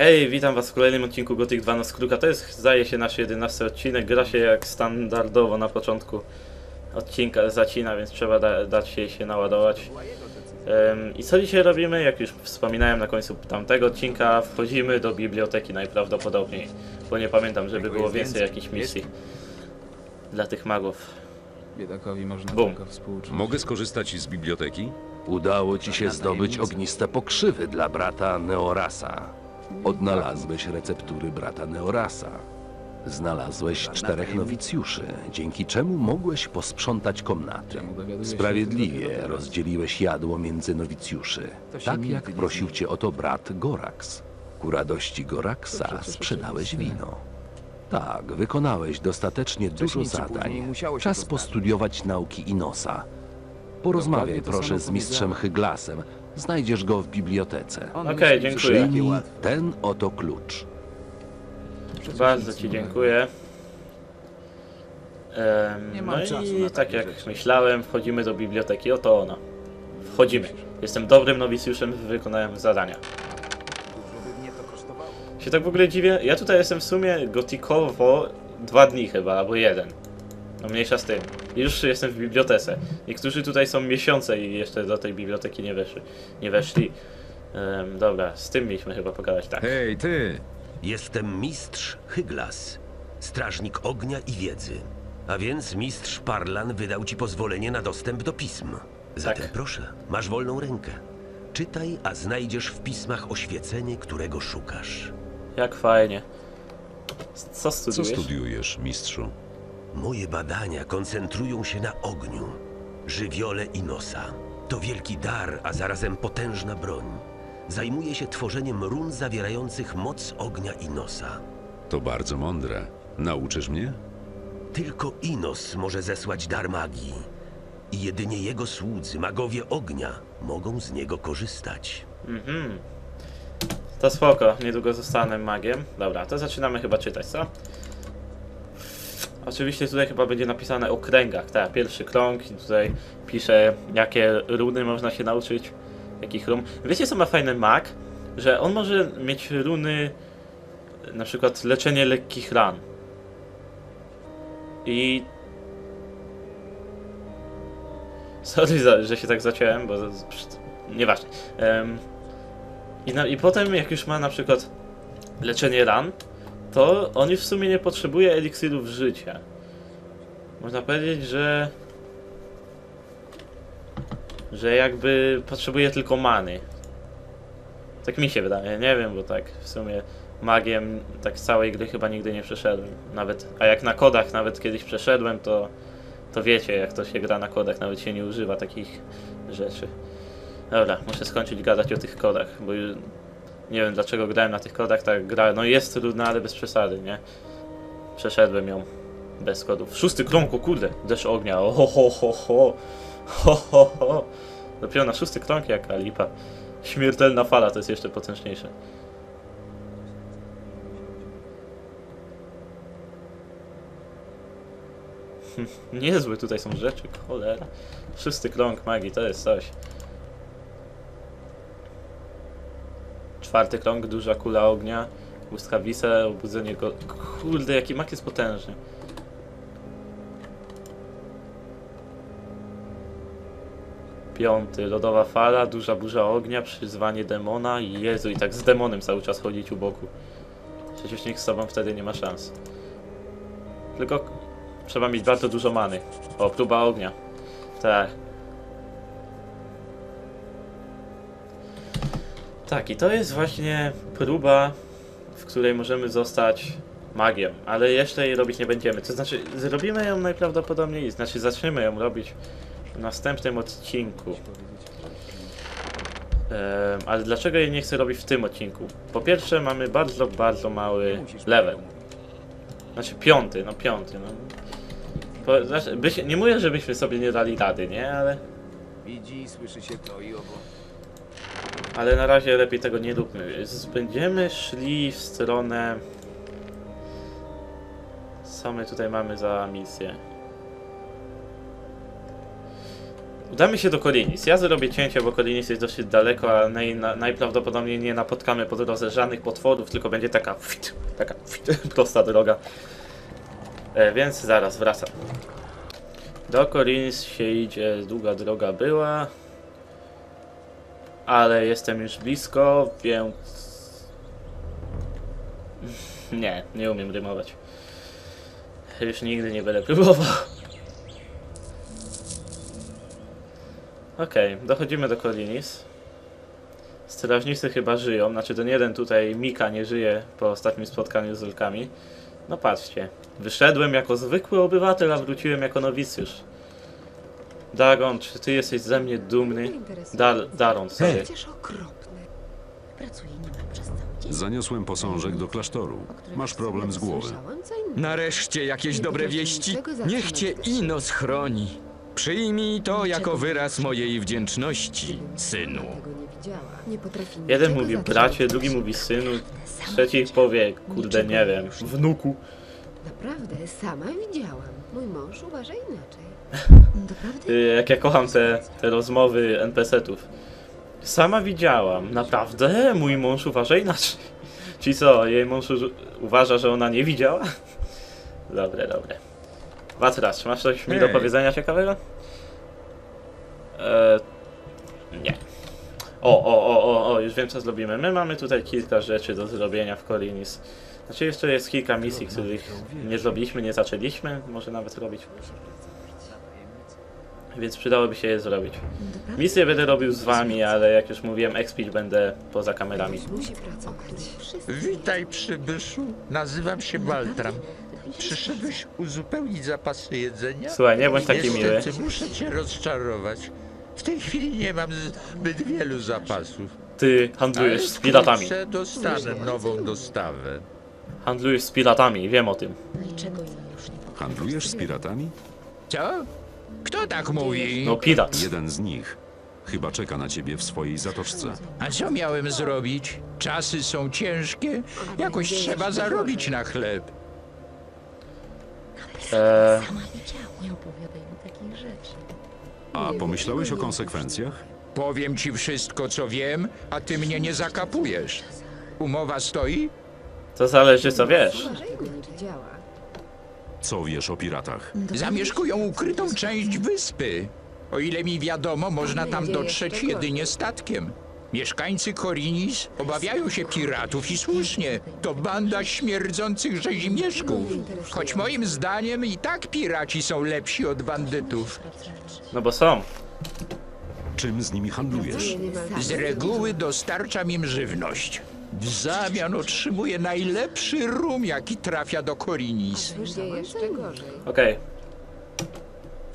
Hej, witam was w kolejnym odcinku Gothic 2 na skróka. To jest, zdaje się, nasz 11 odcinek. Gra się jak standardowo na początku odcinka zacina, więc trzeba da, dać się się naładować. Em, I co dzisiaj robimy? Jak już wspominałem na końcu tamtego odcinka, wchodzimy do biblioteki najprawdopodobniej. Bo nie pamiętam, żeby było więcej. jakichś misji dla tych magów. Biedakowi można Bum. tylko współczuć. Mogę skorzystać z biblioteki? Udało ci się zdobyć ogniste pokrzywy dla brata Neorasa. Odnalazłeś receptury brata Neorasa. Znalazłeś czterech nowicjuszy, dzięki czemu mogłeś posprzątać komnaty. Sprawiedliwie rozdzieliłeś jadło między nowicjuszy, tak jak prosił cię o to brat Gorax. Ku radości przecież sprzedałeś wino. Tak, wykonałeś dostatecznie dużo zadań. Czas postudiować nauki Inosa. Porozmawiaj proszę z mistrzem. Hyglasem. Znajdziesz go w bibliotece. Okej, dziękuję. Przyjmij ten oto klucz. Przecież Bardzo Ci dziękuję. Em, Nie no mam czasu i na tak takie jak rzeczy. myślałem, wchodzimy do biblioteki. Oto ona. Wchodzimy. Jestem dobrym nowicjuszem, wykonałem zadania. Się tak w ogóle dziwię. Ja tutaj jestem w sumie gotikowo dwa dni chyba, albo jeden. No mniejsza z tym. Już jestem w bibliotece. Niektórzy tutaj są miesiące i jeszcze do tej biblioteki nie weszli. Nie weszli. Dobra, z tym mieliśmy chyba pogadać, tak. Hej, ty! Jestem mistrz Hyglas, strażnik ognia i wiedzy. A więc mistrz Parlan wydał ci pozwolenie na dostęp do pism. Zatem Tak. proszę, masz wolną rękę. Czytaj, a znajdziesz w pismach oświecenie, którego szukasz. Jak fajnie. Co Co studiujesz? studiujesz, mistrzu? Moje badania koncentrują się na ogniu, żywiole i nosa. To wielki dar, a zarazem potężna broń. Zajmuję się tworzeniem run zawierających moc ognia i nosa. To bardzo mądre. Nauczysz mnie? Tylko Inos może zesłać dar magii. I jedynie jego słudzy, magowie ognia, mogą z niego korzystać. Mhm. To spoko, niedługo zostanę magiem. Dobra, to zaczynamy chyba czytać, co? Oczywiście tutaj chyba będzie napisane o kręgach, tak, pierwszy krąg i tutaj pisze jakie runy można się nauczyć, jakich run. Wiecie co ma fajny mag? Że on może mieć runy na przykład leczenie lekkich ran. I... Sorry, że się tak zaciąłem, bo... Nieważne. Em, i, na, I potem jak już ma na przykład leczenie ran, to on już w sumie nie potrzebuje eliksirów życia. Można powiedzieć, że że jakby potrzebuje tylko many. Tak mi się wydaje, nie wiem, bo tak w sumie magiem tak całej gry chyba nigdy nie przeszedłem. Nawet, a jak na kodach nawet kiedyś przeszedłem, to to wiecie jak to się gra na kodach, nawet się nie używa takich rzeczy. Dobra, muszę skończyć gadać o tych kodach, bo już nie wiem dlaczego grałem na tych kodach, tak gra, no jest trudna, ale bez przesady, nie? Przeszedłem ją bez kodów. Szósty krąg, o kurde, deszcz ognia, o ho ho ho ho, ho ho ho. Dopiero na szósty krąg jaka lipa. Śmiertelna fala to jest jeszcze potężniejsze. Niezłe tutaj są rzeczy, cholera. Szósty krąg magii, to jest coś. Czwarty krąg, duża kula ognia, błyskawice, obudzenie go... Kurde, jaki mak jest potężny. Piąty, lodowa fala, duża burza ognia, przyzwanie demona. Jezu, i tak z demonem cały czas chodzić u boku. Przecież nikt z sobą wtedy nie ma szans. Tylko trzeba mieć bardzo dużo many. O, próba ognia. Tak. Tak, i to jest właśnie próba, w której możemy zostać magiem, ale jeszcze jej robić nie będziemy. To znaczy, zrobimy ją najprawdopodobniej, znaczy zaczniemy ją robić w następnym odcinku. Ale dlaczego jej nie chcę robić w tym odcinku? Po pierwsze, mamy bardzo, bardzo mały level. Znaczy piąty, no piąty, no. Po, znaczy, byś, nie mówię, żebyśmy sobie nie dali rady, nie? Ale, Widzi, słyszy się to i owo. Ale na razie lepiej tego nie róbmy. Będziemy szli w stronę... Co my tutaj mamy za misję? Udamy się do Korinis. Ja zrobię cięcie, bo Korinis jest dosyć daleko, a naj, na, najprawdopodobniej nie napotkamy po drodze żadnych potworów, tylko będzie taka fit, taka fit, prosta droga. E, więc zaraz wracam. Do Korinis się idzie, długa droga była. Ale jestem już blisko, więc... Nie, nie umiem rymować. Już nigdy nie będę próbował. Okej, dochodzimy do Korinis. Strażnicy chyba żyją, znaczy ten jeden tutaj, Mika, nie żyje po ostatnim spotkaniu z wilkami. No patrzcie, wyszedłem jako zwykły obywatel, a wróciłem jako nowicjusz. Dagon, czy ty jesteś ze mnie dumny? Dar, Daron, sorry. Przecież okropne. Pracuję niemal przez cały dzień. Zaniosłem posążek do klasztoru. Masz problem z głowy. Innego. Nareszcie jakieś dobre wieści. Niech cię. Ino schroni. Przyjmij to jako wyraz mojej wdzięczności, synu. Jeden mówi bracie, drugi mówi synu, trzeci powie, kurde, nie wiem, wnuku. Naprawdę, sama widziałam. Mój mąż uważa inaczej. Doprawdy? Y, Jak ja kocham te, te rozmowy NPC-ów. Sama widziałam, naprawdę? Mój mąż uważa inaczej. Czyli co, jej mąż uważa, że ona nie widziała? Dobre, dobre. Watras, masz coś mi do Hej. powiedzenia ciekawego? E, nie. O, o, o, o, o, już wiem co zrobimy. My mamy tutaj kilka rzeczy do zrobienia w Korinis. Znaczy jeszcze jest kilka misji, których nie zrobiliśmy, nie zaczęliśmy, może nawet robić. Więc przydałoby się je zrobić. Misję będę robił z wami, ale jak już mówiłem, expić będę poza kamerami. Musi pracować. Wszyscy. Witaj przybyszu, nazywam się Baltram. Przyszedłeś uzupełnić zapasy jedzenia? Słuchaj, nie bądź taki miły. Niestety muszę cię rozczarować. W tej chwili nie mam zbyt wielu zapasów. Ty handlujesz z piratami. wkrótce dostanę nową dostawę. Handlujesz z piratami, wiem o tym. Niczego im już nie potrafi. Handlujesz z piratami? Co? Kto tak mówi? No pirat. Jeden z nich. Chyba czeka na ciebie w swojej zatoczce. A co miałem zrobić? Czasy są ciężkie, jakoś trzeba zarobić na chleb. Eee, Sama widziałam. Nie opowiadaj mi takich rzeczy. A pomyślałeś o konsekwencjach? Powiem ci wszystko, co wiem, a ty mnie nie zakapujesz. Umowa stoi? to zależy co wiesz. Uważaj, nie widziała. Co wiesz o piratach? Zamieszkują ukrytą część wyspy. O ile mi wiadomo, można tam dotrzeć jedynie statkiem. Mieszkańcy Korinis obawiają się piratów i słusznie. To banda śmierdzących rzezimieszków. Choć moim zdaniem i tak piraci są lepsi od bandytów. No bo są. Czym z nimi handlujesz? Z reguły dostarczam im żywność. W zamian otrzymuję najlepszy rum, jaki trafia do Korinis. Jeszcze gorzej. Okej.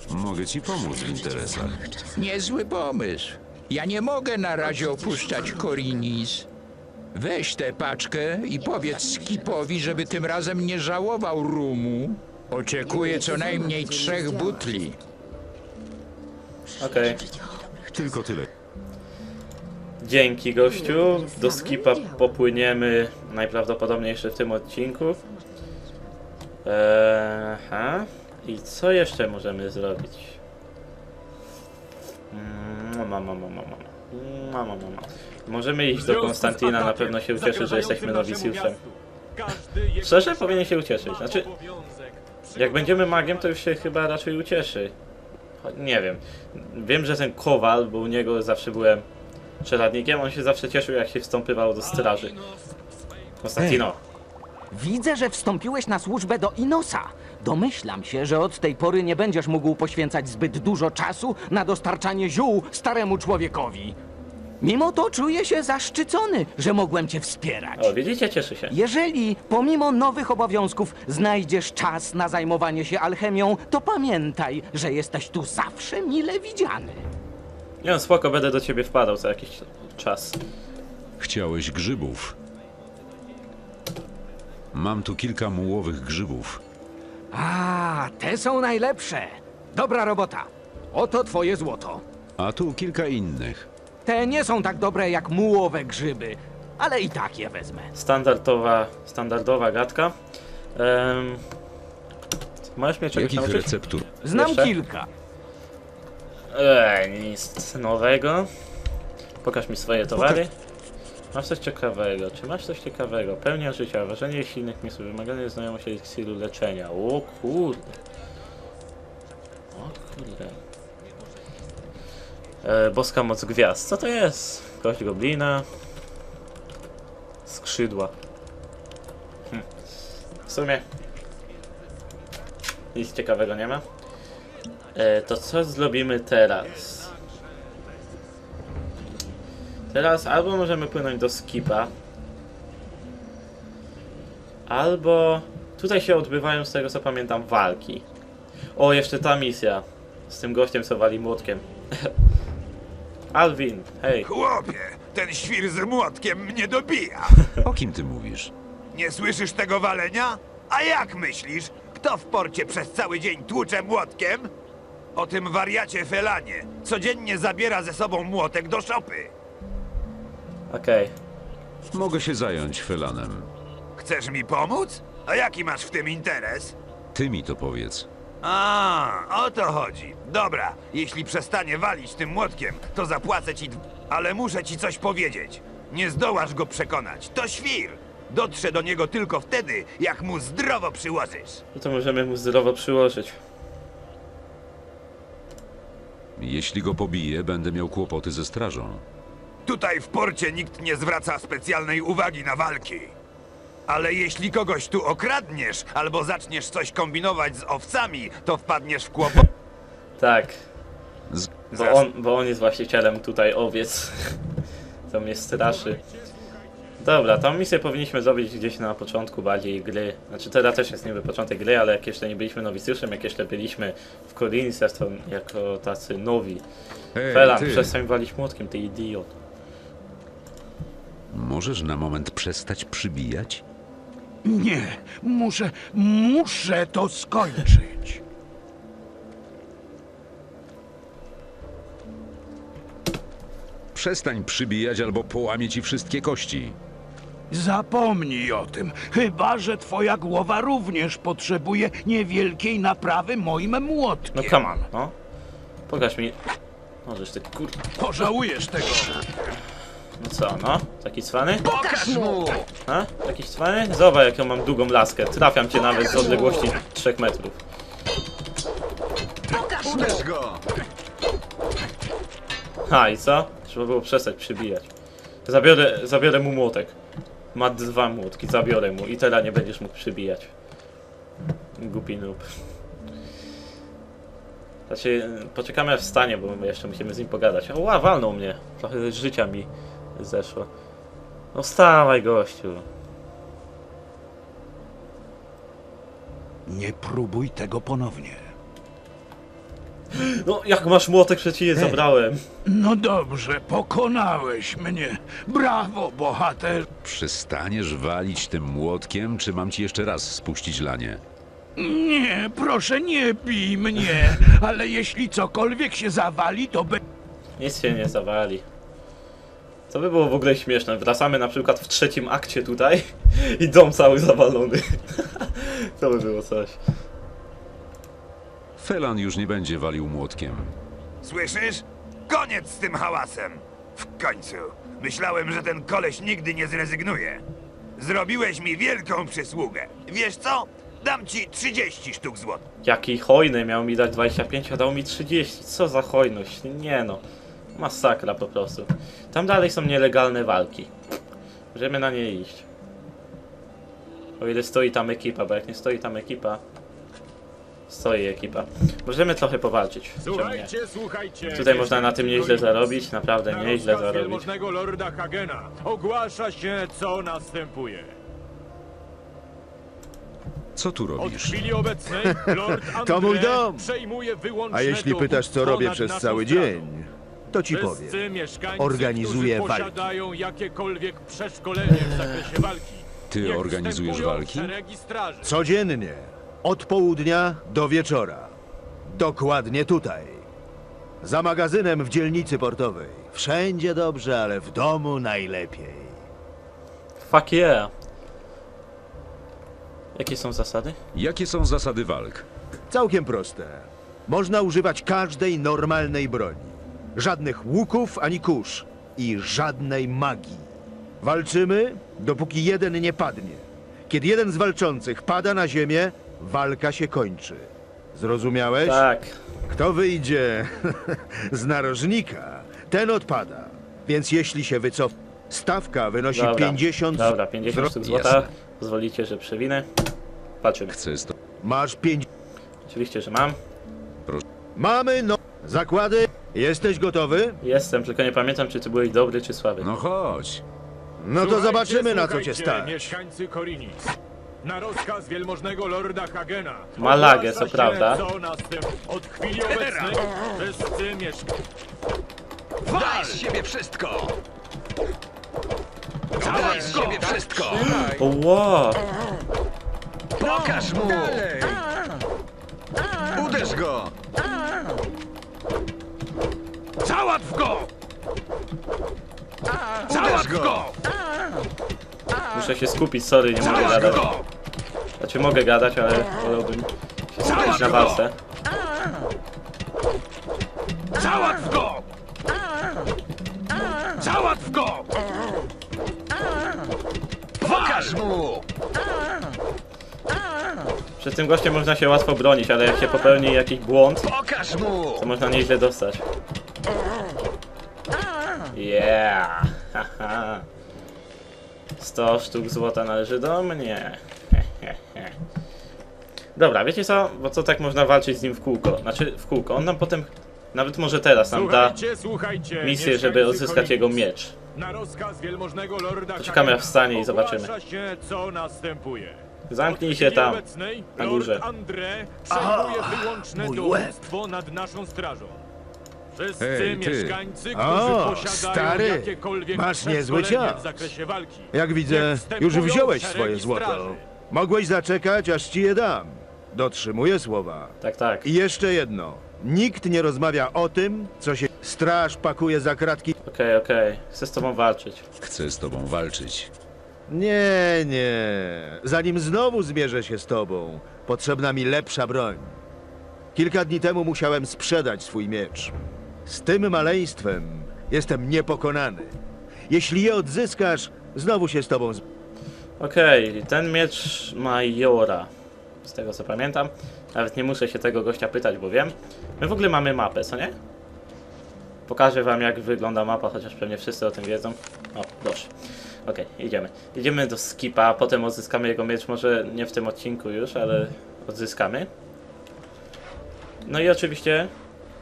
Mogę ci pomóc w interesach. Niezły pomysł. Ja nie mogę na razie opuszczać Korinis. Weź tę paczkę i powiedz Skipowi, żeby tym razem nie żałował rumu. Oczekuję co najmniej trzech butli. Okej. Tylko tyle. Dzięki gościu. Do skipa popłyniemy najprawdopodobniej jeszcze w tym odcinku. Eee, aha. I co jeszcze możemy zrobić? Mm, Mama, mama, mama. Mama, mama. Możemy iść do Konstantina, na pewno się ucieszy, że jesteśmy nowicjuszem. Szczerze powinien się ucieszyć. Znaczy, jak będziemy magiem, to już się chyba raczej ucieszy. Nie wiem. Wiem, że ten kowal, bo u niego zawsze byłem czeladnikiem, on się zawsze cieszył, jak się wstąpywał do straży. Konstantino. Widzę, że wstąpiłeś na służbę do Inosa. Domyślam się, że od tej pory nie będziesz mógł poświęcać zbyt dużo czasu na dostarczanie ziół staremu człowiekowi. Mimo to czuję się zaszczycony, że mogłem cię wspierać. O, widzicie, cieszy się. Jeżeli pomimo nowych obowiązków znajdziesz czas na zajmowanie się alchemią, to pamiętaj, że jesteś tu zawsze mile widziany. Nie no, spoko, będę do ciebie wpadał co jakiś czas. Chciałeś grzybów. Mam tu kilka mułowych grzybów. A, te są najlepsze. Dobra robota. Oto twoje złoto. A tu kilka innych. Te nie są tak dobre jak mułowe grzyby, ale i tak je wezmę. Standardowa, standardowa gadka. Um, możesz mnie czegoś Jakich nauczyć? receptur? Znam Jeszcze? kilka. Eee, nic nowego. Pokaż mi swoje towary. Masz coś ciekawego. Czy masz coś ciekawego? Pełnia życia, wrażenie silnych miejsc, wymagane znajomość eliksiru leczenia. O kurde. O kurde. E, boska moc gwiazd. Co to jest? Kość goblina. Skrzydła. Hm. W sumie nic ciekawego nie ma. E, to co zrobimy teraz? Teraz albo możemy płynąć do skipa, albo tutaj się odbywają z tego co pamiętam walki. O, jeszcze ta misja z tym gościem co wali młotkiem. Alvin, hej. Chłopie, ten świr z młotkiem mnie dobija. O kim ty mówisz? Nie słyszysz tego walenia? A jak myślisz, kto w porcie przez cały dzień tłucze młotkiem? O tym wariacie Felanie. Codziennie zabiera ze sobą młotek do szopy. Okej. Mogę się zająć Felanem. Chcesz mi pomóc? A jaki masz w tym interes? Ty mi to powiedz. A, o to chodzi. Dobra, jeśli przestanie walić tym młotkiem, to zapłacę ci. Ale muszę ci coś powiedzieć. Nie zdołasz go przekonać. To świr. Dotrze do niego tylko wtedy, jak mu zdrowo przyłożysz. No to możemy mu zdrowo przyłożyć. Jeśli go pobiję, będę miał kłopoty ze strażą. Tutaj w porcie nikt nie zwraca specjalnej uwagi na walki. Ale jeśli kogoś tu okradniesz albo zaczniesz coś kombinować z owcami, to wpadniesz w kłopot. Tak, Z... bo on, bo on jest właścicielem tutaj owiec. To mnie straszy. Dobra, tą misję powinniśmy zrobić gdzieś na początku bardziej gry. Znaczy teraz też jest niby początek gry, ale jak jeszcze nie byliśmy nowicjuszem, jak jeszcze byliśmy w Korinis jako, jako tacy nowi. Hej, Fela, ty! przestań walić młotkiem, ty idiot. Możesz na moment przestać przybijać? Nie, muszę, muszę to skończyć. Przestań przybijać albo połamię ci wszystkie kości. Zapomnij o tym, chyba że twoja głowa również potrzebuje niewielkiej naprawy moim młotkiem. No come on, no. Pokaż mi. Możesz ty kur... Pożałujesz tego. No co, no? Taki cwany? Pokaż mu! A? Taki cwany? Zobacz jaką mam długą laskę. Trafiam cię nawet z odległości 3 metrów. Ha i co? Trzeba było przestać przybijać. Zabiorę, zabiorę mu młotek. Ma dwa młotki, zabiorę mu i teraz nie będziesz mógł przybijać. Głupi noob. Znaczy, poczekamy aż wstanie, bo my jeszcze musimy z nim pogadać. Ła, walnął mnie. Trochę życia mi zeszło. No wstawaj, gościu. Nie próbuj tego ponownie. No, jak masz młotek, przecież je zabrałem. No dobrze, pokonałeś mnie. Brawo, bohater. Przestaniesz walić tym młotkiem, czy mam ci jeszcze raz spuścić lanie? Nie, proszę nie bij mnie, ale jeśli cokolwiek się zawali, to be... Nic się nie zawali. To by było w ogóle śmieszne. Wracamy na przykład w trzecim akcie tutaj i dom cały zawalony. to by było coś. Felan już nie będzie walił młotkiem. Słyszysz? Koniec z tym hałasem. W końcu. Myślałem, że ten koleś nigdy nie zrezygnuje. Zrobiłeś mi wielką przysługę. Wiesz co? Dam ci 30 sztuk złota. Jaki hojny miał mi dać 25, a dał mi 30. Co za hojność? Nie no. Masakra po prostu. Tam dalej są nielegalne walki. Możemy na nie iść. O ile stoi tam ekipa, bo jak nie stoi tam ekipa... Stoi ekipa. Możemy trochę powalczyć. Nie? słuchajcie. Tutaj można na tym nieźle zarobić, naprawdę nieźle zarobić. lorda Hagena ogłasza się, co następuje. Co tu Od robisz? chwili obecnej Lord To mój dom. przejmuje wyłączne A jeśli pytasz, co robię przez cały dzień, to ci Wszyscy powiem. mieszkańcy, Organizuję którzy walki. posiadają jakiekolwiek przeszkolenie w zakresie walki. Ty niech organizujesz wstępują walki? w szeregi straży. Codziennie, od południa do wieczora. Dokładnie tutaj. Za magazynem w dzielnicy portowej. Wszędzie dobrze, ale w domu najlepiej. Fuck yeah. Jakie są zasady? Jakie są zasady walk? Całkiem proste. można używać każdej normalnej broni. Żadnych łuków ani kurz i żadnej magii. Walczymy, dopóki jeden nie padnie. Kiedy jeden z walczących pada na ziemię, walka się kończy. Zrozumiałeś? Tak. Kto wyjdzie z narożnika, ten odpada. Więc jeśli się wycofa, stawka wynosi Dobra. 50 Dobra, 50 sztuk złota. Jasne. Pozwolicie, że przewinę. Patrzymy. Chcę sto... Masz 5. Oczywiście, że mam. Mamy no. Zakłady. Jesteś gotowy? Jestem, tylko nie pamiętam, czy ty byłeś dobry, czy słaby. No chodź. No to Słuchajcie, zobaczymy na co cię stać. mieszkańcy Korinis. Na rozkaz wielmożnego lorda Hagena. Ma lagę, ogłasza co prawda. Co następ... Od chwili obecnej wszyscy mieszkańcy... Daj z siebie wszystko! Daj z siebie wszystko! O, wow. Pokaż mu! Uderz go! Załatw go! Uderz go! Muszę się skupić, sorry, nie mogę gadać. Znaczy mogę gadać, ale wolałbym się skupić na walce. Załatw go! Załatw go! Pokaż mu! Przed tym gościem można się łatwo bronić, ale jak się popełni jakiś błąd, Pokaż mu! to można nieźle dostać. Yeah! Haha. 100 sztuk złota należy do mnie. Dobra, wiecie co? Bo co tak można walczyć z nim w kółko? Znaczy w kółko. On nam potem, nawet może teraz nam da Słuchajcie, słuchajcie, misję, żeby mieszkańcy odzyskać jego miecz. Na rozkaz wielmożnego lorda Poczekamy, aż wstanie i zobaczymy. Ogłasza się, co następuje. Zamknij się tam, obecnej na Lord górze. André przejmuje wyłączne mój dowództwo nad naszą strażą. Wszyscy Hej, ty. mieszkańcy, którzy O, posiadają stary, jakiekolwiek masz niezły przeszkolenie cios. w zakresie walki. Jak widzę, Niech już wstępują wziąłeś w swoje szeregi złoto. straży. Mogłeś zaczekać, aż ci je dam. Dotrzymuję słowa. Tak, tak. I jeszcze jedno. Nikt nie rozmawia o tym, co się... Straż pakuje za kratki... Okej, okej. Chcę z tobą walczyć. Chcę z tobą walczyć. Nie, nie. Zanim znowu zmierzę się z tobą, potrzebna mi lepsza broń. Kilka dni temu musiałem sprzedać swój miecz. Z tym maleństwem jestem niepokonany. Jeśli je odzyskasz, znowu się z tobą... Z... Okej, ten miecz ma Jora. Z tego co pamiętam. Nawet nie muszę się tego gościa pytać, bo wiem. My w ogóle mamy mapę, co nie? Pokażę wam jak wygląda mapa, chociaż pewnie wszyscy o tym wiedzą. O, proszę. Okej, idziemy. Idziemy do skipa, potem odzyskamy jego miecz, może nie w tym odcinku już, ale odzyskamy. No i oczywiście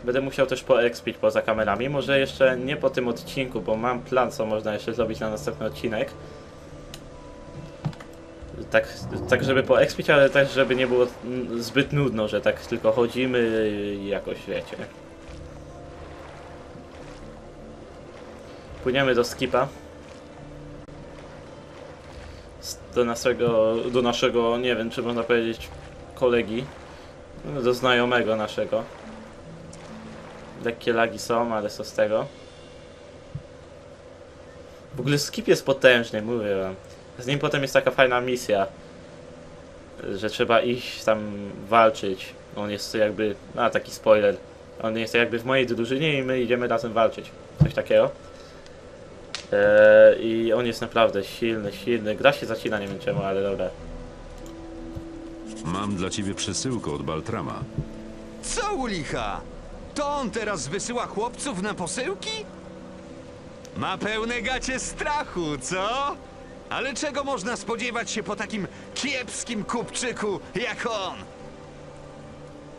będę musiał też poekspić poza kamerami. Może jeszcze nie po tym odcinku, bo mam plan, co można jeszcze zrobić na następny odcinek. Tak, tak żeby poekspić, ale też żeby nie było zbyt nudno, że tak tylko chodzimy i jakoś wiecie. Płyniemy do skipa. Do naszego, do naszego, nie wiem czy można powiedzieć, kolegi. Do znajomego naszego. Lekkie lagi są, ale co z tego. W ogóle skip jest potężny, mówię wam. Z nim potem jest taka fajna misja, że trzeba iść tam walczyć. On jest jakby, a taki spoiler, on jest jakby w mojej drużynie i my idziemy razem walczyć. Coś takiego. Eee, I on jest naprawdę silny, silny. Gra się zacina, nie wiem czemu, ale dobra. Mam dla ciebie przesyłkę od Baltrama. Co u licha? To on teraz wysyła chłopców na posyłki? Ma pełne gacie strachu, co? Ale czego można spodziewać się po takim kiepskim kupczyku jak on?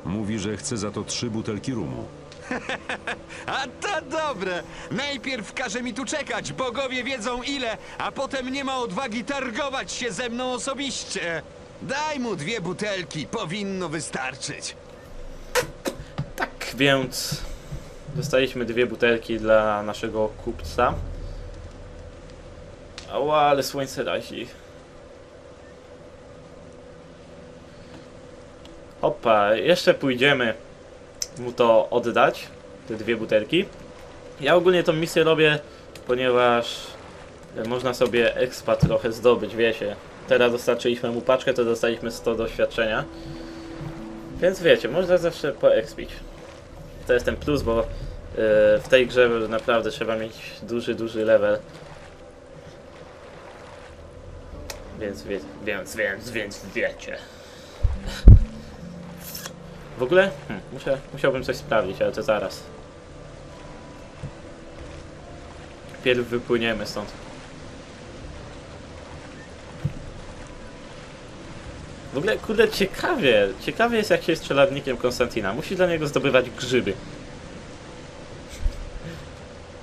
Mówi, że chce za to trzy butelki rumu. A to dobre. Najpierw każe mi tu czekać, bogowie wiedzą ile, a potem nie ma odwagi targować się ze mną osobiście. Daj mu dwie butelki, powinno wystarczyć. Tak więc dostaliśmy dwie butelki dla naszego kupca. Ała, ale słońce razi. Opa, jeszcze pójdziemy mu to oddać, te dwie butelki. Ja ogólnie tą misję robię, ponieważ można sobie expa trochę zdobyć, wiecie. Teraz dostarczyliśmy mu paczkę, to dostaliśmy 100 doświadczenia. Więc wiecie, można zawsze poekspić. To jest ten plus, bo yy, w tej grze naprawdę trzeba mieć duży, duży level. Więc, wie, więc, więc, więc wiecie. W ogóle? Hm, muszę, musiałbym coś sprawdzić, ale to zaraz. Pierw wypłyniemy stąd. W ogóle, kurde, ciekawie, ciekawie jest jak się jest czeladnikiem Konstantina. Musi dla niego zdobywać grzyby.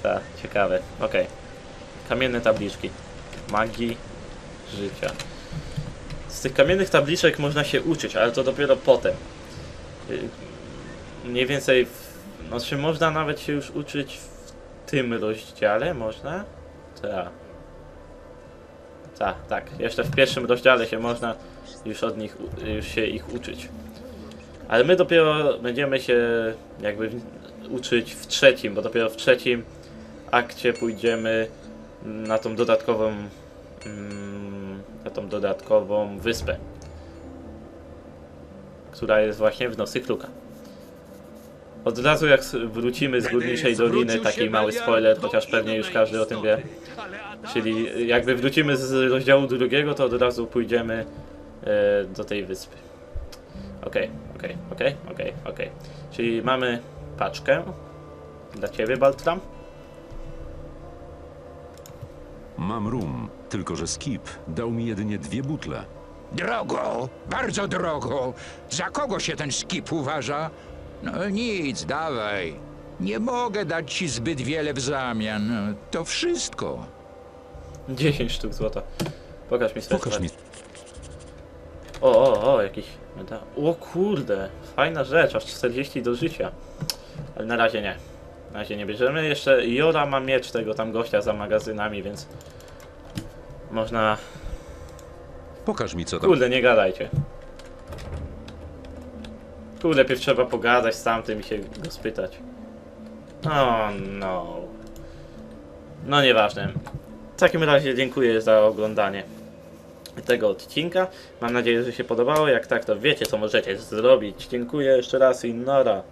Tak, ciekawe. Okej. Kamienne tabliczki. Magii życia. Z tych kamiennych tabliczek można się uczyć, ale to dopiero potem. Y, Mniej więcej, w, no czy można nawet się już uczyć w tym rozdziale? Można? Tak. Tak, tak. Jeszcze w pierwszym rozdziale się można już od nich, już się ich uczyć. Ale my dopiero będziemy się jakby uczyć w trzecim, bo dopiero w trzecim akcie pójdziemy na tą dodatkową mm, na tą dodatkową wyspę, która jest właśnie w nosy Kluka. Od razu jak wrócimy z Górniczej Doliny, taki mały spoiler, chociaż pewnie już każdy o tym wie. Czyli jakby wrócimy z rozdziału drugiego, to od razu pójdziemy e, do tej wyspy. Okej, okej, okej, okej, okej. Czyli mamy paczkę dla ciebie, Baltram. Mam rum, tylko że Skip dał mi jedynie dwie butle. Drogo, bardzo drogo. Za kogo się ten skip uważa? No nic, dawaj. Nie mogę dać ci zbyt wiele w zamian. To wszystko. 10 sztuk złota. Pokaż mi. Pokaż mi. O, o, o, jakiś medal. O kurde, fajna rzecz, aż 40 do życia. Ale na razie nie. Na razie nie bierzemy. Jeszcze Jora ma miecz tego tam gościa za magazynami, więc można... Pokaż mi co tam. Kurde, nie gadajcie. Kurde, pierw trzeba pogadać z tamtym i się go spytać. O no. No nieważne. W takim razie dziękuję za oglądanie tego odcinka. Mam nadzieję, że się podobało. Jak tak, to wiecie co możecie zrobić. Dziękuję jeszcze raz i nara.